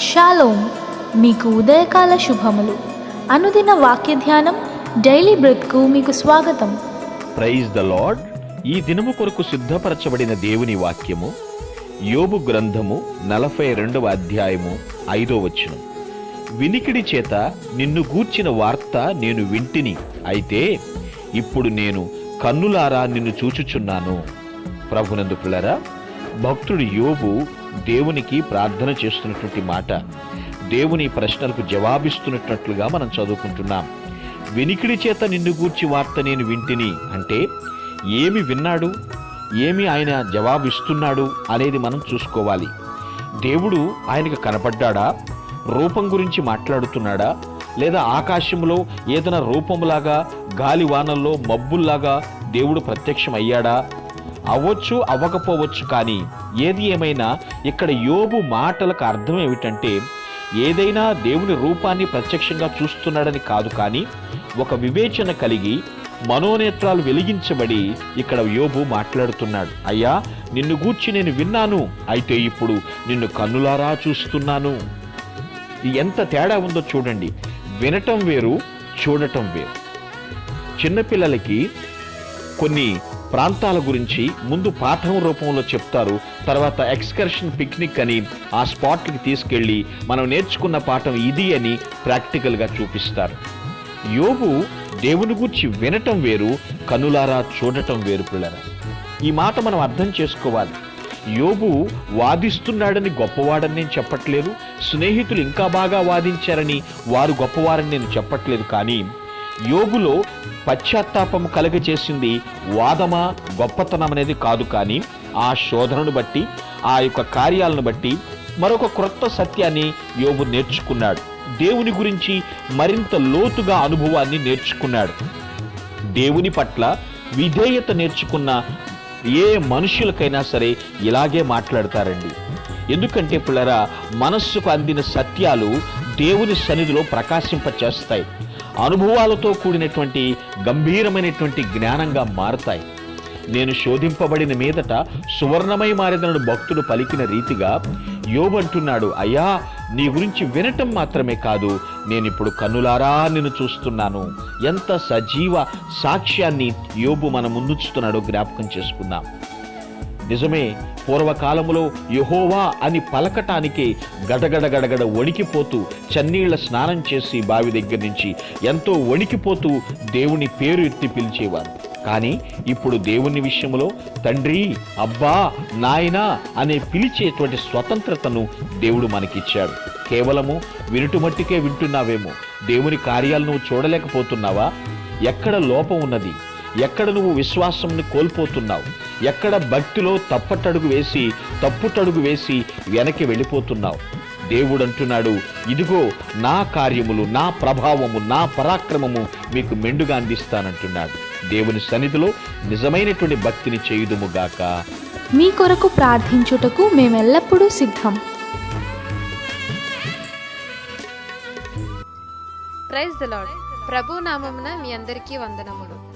Shalom మీకు ఉదయకాల శుభములు. అనుదిన వాక్య ధ్యానం డైలీ బ్రెత్కు మీకు స్వాగతం. Praise the Lord. ఈ దినము కొరకు సిద్ధపరచబడిన దేవుని వాక్యము యోబు గ్రంథము నలభై రెండవ అధ్యాయము ఐదో వచనం. వినికిడి చేత నిన్ను గూర్చిన వార్త నేను వింటిని అయితే ఇప్పుడు నేను కన్నులారా నిన్ను చూచుచున్నాను. ప్రభునందు పిల్లరా భక్తుడు యోబు దేవునికి ప్రార్థన చేస్తున్నటువంటి మాట. దేవుని ప్రశ్నలకు జవాబిస్తున్నట్లుగా మనం చదువుకుంటున్నాం. వినికిడి చేత నిన్ను గూర్చి వార్త నేను వింటిని అంటే ఏమి విన్నాడు? ఏమి ఆయన జవాబిస్తున్నాడు? అనేది మనం చూసుకోవాలి. దేవుడు ఆయనకు కనపడ్డాడా? రూపం గురించి మాట్లాడుతున్నాడా? లేదా ఆకాశంలో ఏదైనా రూపంలాగా గాలి వానల్లో మబ్బుల్లాగా దేవుడు ప్రత్యక్షం అయ్యాడా అవ్వచ్చు అవ్వకపోవచ్చు కానీ ఏది ఏమైనా ఇక్కడ యోబు మాటలకు అర్థం ఏమిటంటే ఏదైనా దేవుని రూపాన్ని ప్రత్యక్షంగా చూస్తున్నాడని కాదు కానీ ఒక వివేచన కలిగి మనోనేత్రాలు వెలిగించబడి ఇక్కడ యోబు మాట్లాడుతున్నాడు. అయ్యా నిన్ను గూర్చి నేను విన్నాను అయితే ఇప్పుడు నిన్ను కన్నులారా చూస్తున్నాను. ఎంత తేడా ఉందో చూడండి. వినటం వేరు చూడటం వేరు. చిన్నపిల్లలకి కొన్ని ప్రాంతాల గురించి ముందు పాఠం రూపంలో చెప్తారు. తర్వాత ఎక్స్కర్షన్ పిక్నిక్ అని ఆ స్పాట్కి తీసుకెళ్ళి మనం నేర్చుకున్న పాఠం ఇది అని ప్రాక్టికల్గా చూపిస్తారు. యోగు దేవుని గురించి వినటం వేరు కనులారా చూడటం వేరు పిల్లరా. ఈ మాట మనం అర్థం చేసుకోవాలి. యోబు వాదిస్తున్నాడని గొప్పవాడని నేను చెప్పట్లేదు. స్నేహితులు ఇంకా బాగా వాదించారని వారు గొప్పవారని నేను చెప్పట్లేదు కానీ యోగులో పశ్చాత్తాపం కలగచేసింది వాదమా గొప్పతనం అనేది కాదు కానీ ఆ శోధనను బట్టి ఆ యొక్క కార్యాలను బట్టి మరొక క్రొత్త సత్యాన్ని యోగు నేర్చుకున్నాడు. దేవుని గురించి మరింత లోతుగా అనుభవాన్ని నేర్చుకున్నాడు. దేవుని పట్ల విధేయత నేర్చుకున్న ఏ మనుషులకైనా సరే ఇలాగే మాట్లాడతారండి. ఎందుకంటే పిల్లరా మనస్సుకు అందిన సత్యాలు దేవుని సన్నిధిలో ప్రకాశింపచేస్తాయి. అనుభవాలతో కూడినటువంటి గంభీరమైనటువంటి జ్ఞానంగా మారతాయి. నేను శోధింపబడిన మీదట సువర్ణమై మారిదనడు భక్తుడు పలికిన రీతిగా యోబంటున్నాడు అయ్యా నీ గురించి వినటం మాత్రమే కాదు నేను ఇప్పుడు కన్నులారా నిన్ను చూస్తున్నాను. ఎంత సజీవ సాక్ష్యాన్ని యోబు మన ముందుచుతున్నాడో జ్ఞాపకం చేసుకుందాం. నిజమే పూర్వకాలములో యహోవా అని పలకటానికి గడగడ గడగడ వణికిపోతూ చన్నీళ్ళ స్నానం చేసి బావి దగ్గర నుంచి ఎంతో వణికిపోతూ దేవుని పేరు ఎత్తి పిలిచేవారు. కానీ ఇప్పుడు దేవుని విషయంలో తండ్రి అబ్బా నాయనా అనే పిలిచేటువంటి స్వతంత్రతను దేవుడు మనకిచ్చాడు. కేవలము వినుటు మట్టికే వింటున్నావేమో. దేవుని కార్యాలను చూడలేకపోతున్నావా? ఎక్కడ లోపం ఉన్నది? ఎక్కడ నువ్వు విశ్వాసంని కోల్పోతున్నావు? ఎక్కడ భక్తిలో తప్పటడుగు వేసి తప్పుటడుగు వేసి వెనక్కి వెళ్ళిపోతున్నావు? దేవుడు అంటున్నాడు ఇదిగో నా కార్యములు నా ప్రభావము నా పరాక్రమము మీకు మెండుగా అందిస్తానంటున్నాడు. దేవుని సన్నిధిలో నిజమైనటువంటి భక్తిని చేయుదుముగాక మీ కొరకు ప్రార్థించుటకు మేమెల్లప్పుడూ సిద్ధం. ప్రైజ్ ద లాడ్ ప్రభు నామమున మీ అందరికీ వందనములు.